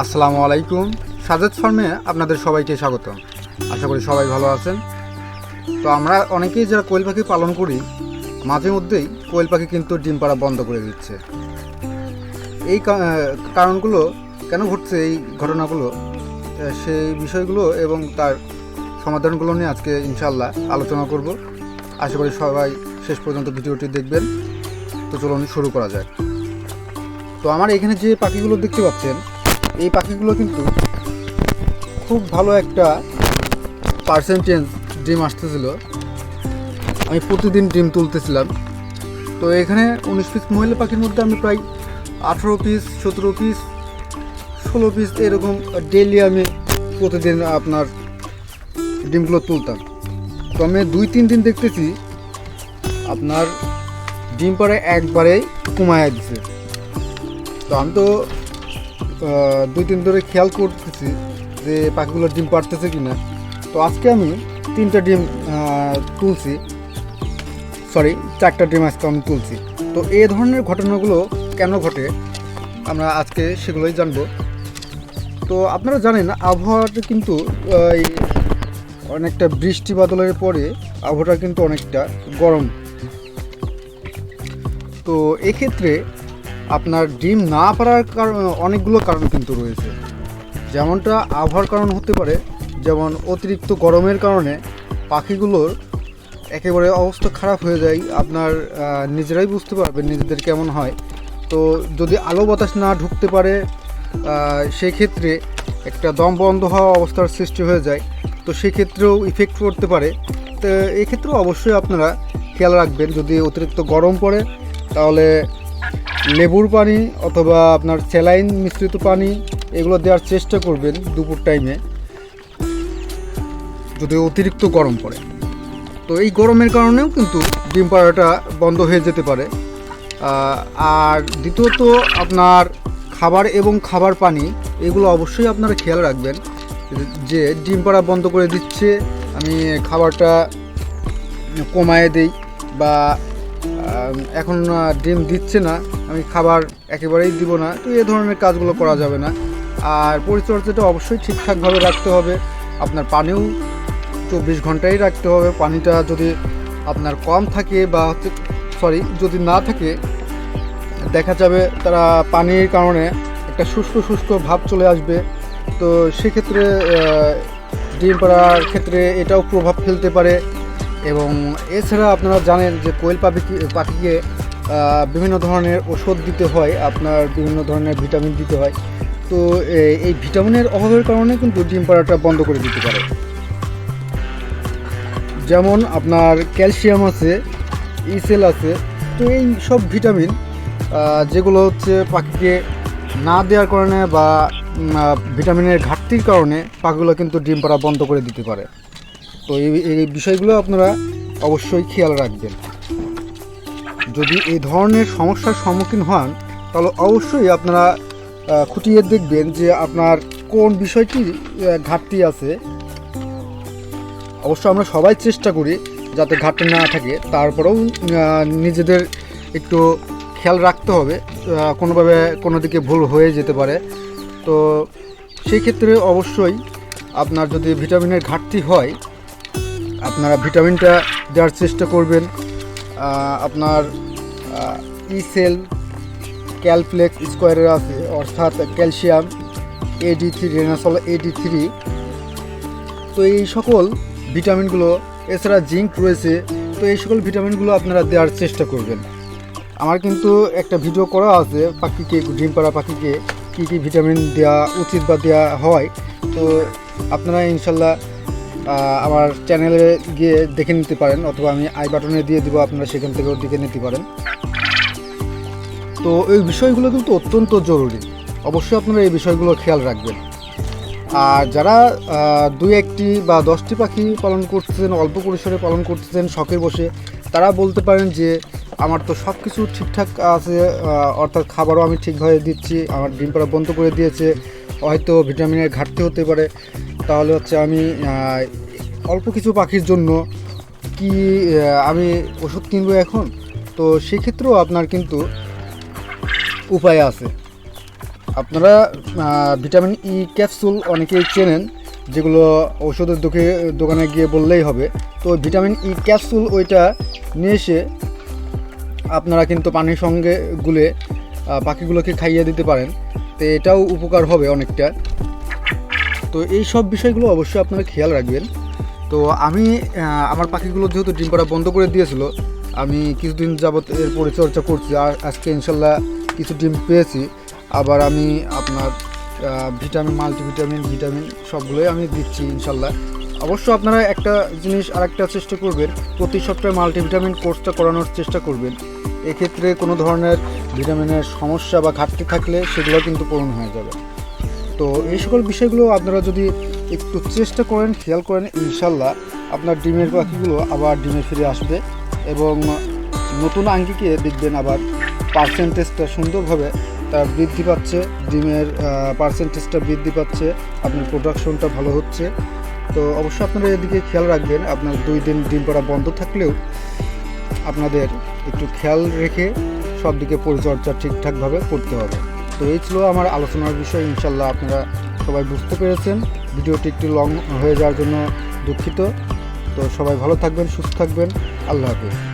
আসসালামু আলাইকুম। সাজেদ ফার্মে আপনাদের সবাইকে স্বাগত আশা করি সবাই ভালো আছেন। তো আমরা অনেকেই যারা কোয়েল পাখি পালন করি, মাঝে মধ্যেই কোয়েল পাখি কিন্তু ডিম পাড়া বন্ধ করে দিচ্ছে। এই কারণগুলো কেন ঘটছে, এই ঘটনাগুলো সেই বিষয়গুলো এবং তার সমাধানগুলো নিয়ে আজকে ইনশাল্লাহ আলোচনা করব। আশা করি সবাই শেষ পর্যন্ত ভিডিওটি দেখবেন। তো চলুন শুরু করা যায় তো আমার এখানে যে পাখিগুলো দেখতে পাচ্ছেন এই পাখিগুলো কিন্তু খুব ভালো একটা পার্সেন্টেজ ডিম আসতেছিল। আমি প্রতিদিন ডিম তুলতেছিলাম। তো এখানে উনিশ পিস মহিলা পাখির মধ্যে আমি প্রায় আঠেরো পিস সতেরো পিস ষোলো পিস এরকম ডেলি আমি প্রতিদিন আপনার ডিমগুলো তুলতাম। তো আমি দুই, তিন দিন দেখতেছি আপনার ডিম পাড়ে একবারেই কমায় দিছে। তো আমি তো দুই তিন ধরে খেয়াল করতেছি যে পাখিগুলো ডিম পাড়তেছে কিনা। তো আজকে আমি তিনটা ডিম তুলছি। সরি চারটা ডিম আজকে আমি তুলছি। তো এই ধরনের ঘটনাগুলো কেন ঘটে? আমরা আজকে সেগুলোই জানব। তো আপনারা জানেন, আবহাওয়াটা কিন্তু এই অনেকটা বৃষ্টি বাদলের পরে আবহাওয়াটা কিন্তু অনেকটা গরম। তো এক্ষেত্রে আপনার ডিম না পারার কারণ, অনেকগুলো কারণ কিন্তু রয়েছে। যেমনটা আবহাওয়ার কারণ হতে পারে, যেমন অতিরিক্ত গরমের কারণে পাখিগুলোর একেবারে অবস্থা খারাপ হয়ে যায়। আপনার নিজেরাই বুঝতে পারবেন নিজেদের কেমন হয়। তো যদি আলো বাতাস না ঢুকতে পারে সেক্ষেত্রে একটা দম বন্ধ হওয়া অবস্থার সৃষ্টি হয়ে যায়। তো সেক্ষেত্রেও ইফেক্ট করতে পারে। তো এক্ষেত্রেও অবশ্যই আপনারা খেয়াল রাখবেন, যদি অতিরিক্ত গরম পড়ে, তাহলে লেবুর পানি অথবা আপনার স্যালাইন মিশ্রিত পানি, এগুলো দেওয়ার চেষ্টা করবেন দুপুর টাইমে যদি অতিরিক্ত গরম পড়ে। তো এই গরমের কারণেও কিন্তু ডিম পাড়াটা বন্ধ হয়ে যেতে পারে। আর দ্বিতীয়ত আপনার খাবার এবং খাবার পানি, এগুলো অবশ্যই আপনারা খেয়াল রাখবেন যে ডিম পাড়া বন্ধ করে দিচ্ছে, আমি খাবারটা কমায় দেই বা এখন ডিম দিচ্ছে না। আমি খাবার একেবারেই দিব না। তো এ ধরনের কাজগুলো করা যাবে না। আর পরিচর্যাটা অবশ্যই ঠিকঠাকভাবে রাখতে হবে। আপনার পানিও চব্বিশ ঘন্টাই রাখতে হবে। পানিটা যদি আপনার কম থাকে বা হচ্ছে সরি যদি না থাকে, দেখা যাবে তারা পানির কারণে একটা শুষ্ক শুষ্ক ভাব চলে আসবে। তো সেক্ষেত্রে ডিম পাড়ার ক্ষেত্রে এটাও প্রভাব ফেলতে পারে। এবং এছাড়া আপনারা জানেন যে কোয়েল পাখি পাখিকে বিভিন্ন ধরনের ওষুধ দিতে হয়, আপনার বিভিন্ন ধরনের ভিটামিন দিতে হয়। তো এই ভিটামিনের অভাবের কারণে কিন্তু ডিম পাড়াটা বন্ধ করে দিতে পারে। যেমন আপনার ক্যালসিয়াম আছে, ইসেল আছে, তো এই সব ভিটামিন যেগুলো হচ্ছে পাখিকে না দেওয়ার কারণে বা ভিটামিনের ঘাটতির কারণে পাখিগুলো কিন্তু ডিম পাড়া বন্ধ করে দিতে পারে। তো এই বিষয়গুলো আপনারা অবশ্যই খেয়াল রাখবেন। যদি এই ধরনের সমস্যার সম্মুখীন হন, তাহলে অবশ্যই আপনারা খুঁটিয়ে দেখবেন যে আপনার কোন বিষয়টি ঘাটতি আছে। অবশ্য আমরা সবাই চেষ্টা করি যাতে ঘাটতি না থাকে। তারপরেও নিজেদের একটু খেয়াল রাখতে হবে কোনোভাবে কোনো দিকে ভুল হয়ে যেতে পারে। তো সেই ক্ষেত্রে অবশ্যই আপনার যদি ভিটামিনের ঘাটতি হয় ভিটামিনটা দেওয়ার চেষ্টা করবেন। আপনার ই সেল ক্যালপ্লেক্স স্কোয়ারের আছে, অর্থাৎ calcium A D three, Renasol A D three. তো এই সকল ভিটামিনগুলো, এছাড়া জিঙ্ক রয়েছে, তো এই সকল ভিটামিনগুলো আপনারা দেওয়ার চেষ্টা করবেন। আমার কিন্তু একটা ভিডিও করা আছে, পাখিকে ডিম পাড়া পাখিকে কী কী ভিটামিন দেওয়া উচিত বা দেওয়া হয়। তো আপনারা ইনশাল্লাহ আমার চ্যানেলে গিয়ে দেখে নিতে পারেন, অথবা আমি আই বাটনে দিয়ে দিব, আপনারা সেখান থেকেও দেখে নিতে পারেন। তো এই বিষয়গুলো কিন্তু অত্যন্ত জরুরি। অবশ্যই আপনারা এই বিষয়গুলো খেয়াল রাখবেন। আর যারা দুই একটি বা দশটি পাখি পালন করতেছেন, অল্প পরিসরে পালন করতেছেন শখের বসে, তারা বলতে পারেন যে, আমার তো সব কিছু ঠিকঠাক আছে অর্থাৎ খাবারও আমি ঠিকভাবে দিচ্ছি, আমার ডিম পাড়া বন্ধ করে দিয়েছে হয়তো ভিটামিনের ঘাটতি হতে পারে। তাহলে হচ্ছে আমি অল্প কিছু পাখির জন্য কি আমি ওষুধ কিনবো এখন? তো সেক্ষেত্রেও আপনার কিন্তু উপায় আছে। আপনারা ভিটামিন ই ক্যাপসুল অনেকেই চেনেন, যেগুলো ওষুধের দোকে, দোকানে গিয়ে বললেই হবে। তো ভিটামিন ই ক্যাপসুল ওইটা নিয়ে এসে আপনারা কিন্তু পানির সঙ্গে গুলে পাখিগুলোকে খাইয়ে দিতে পারেন। তো এটাও উপকার হবে অনেকটা। তো এই সব বিষয়গুলো অবশ্যই আপনারা খেয়াল রাখবেন। তো আমি আমার পাখিগুলো যেহেতু ডিম পাড়া বন্ধ করে দিয়েছিল, আমি কিছুদিন যাবত এর পরিচর্যা করছি আর আজকে ইনশাল্লাহ কিছু ডিম পেয়েছি। আবার আমি আপনার ভিটামিন, মাল্টিভিটামিন, ভিটামিন সবগুলোই আমি দিচ্ছি ইনশাল্লাহ। অবশ্য আপনারা একটা জিনিস আরেকটা চেষ্টা করবেন, প্রতি সপ্তাহে মাল্টিভিটামিন কোর্সটা করানোর চেষ্টা করবেন। এক্ষেত্রে কোনো ধরনের ভিটামিনের সমস্যা বা ঘাটতি থাকলে সেগুলো কিন্তু পূরণ হয়ে যাবে। তো এই সকল বিষয়গুলো আপনারা যদি একটু চেষ্টা করেন, খেয়াল করেন, ইনশাল্লাহ আপনার ডিমের পাখিগুলো আবার ডিমে ফিরে আসবে এবং নতুন আঙ্গিকে দেখবেন আবার পার্সেন্টেজটা সুন্দরভাবে তার বৃদ্ধি পাচ্ছে, ডিমের পার্সেন্টেজটা বৃদ্ধি পাচ্ছে, আপনার প্রোডাকশনটা ভালো হচ্ছে। তো অবশ্যই আপনারা এদিকে খেয়াল রাখবেন, আপনার দুই দিন ডিম পাড়া বন্ধ থাকলেও আপনাদের একটু খেয়াল রেখে সব দিকে পরিচর্যা ঠিকঠাকভাবে করতে হবে। তো এই ছিল আমার আলোচনার বিষয়, ইনশাল্লাহ আপনারা সবাই বুঝতে পেরেছেন। ভিডিওটি একটু লং হয়ে যাওয়ার জন্য দুঃখিত। তো সবাই ভালো থাকবেন, সুস্থ থাকবেন। আল্লাহ হাফিজ।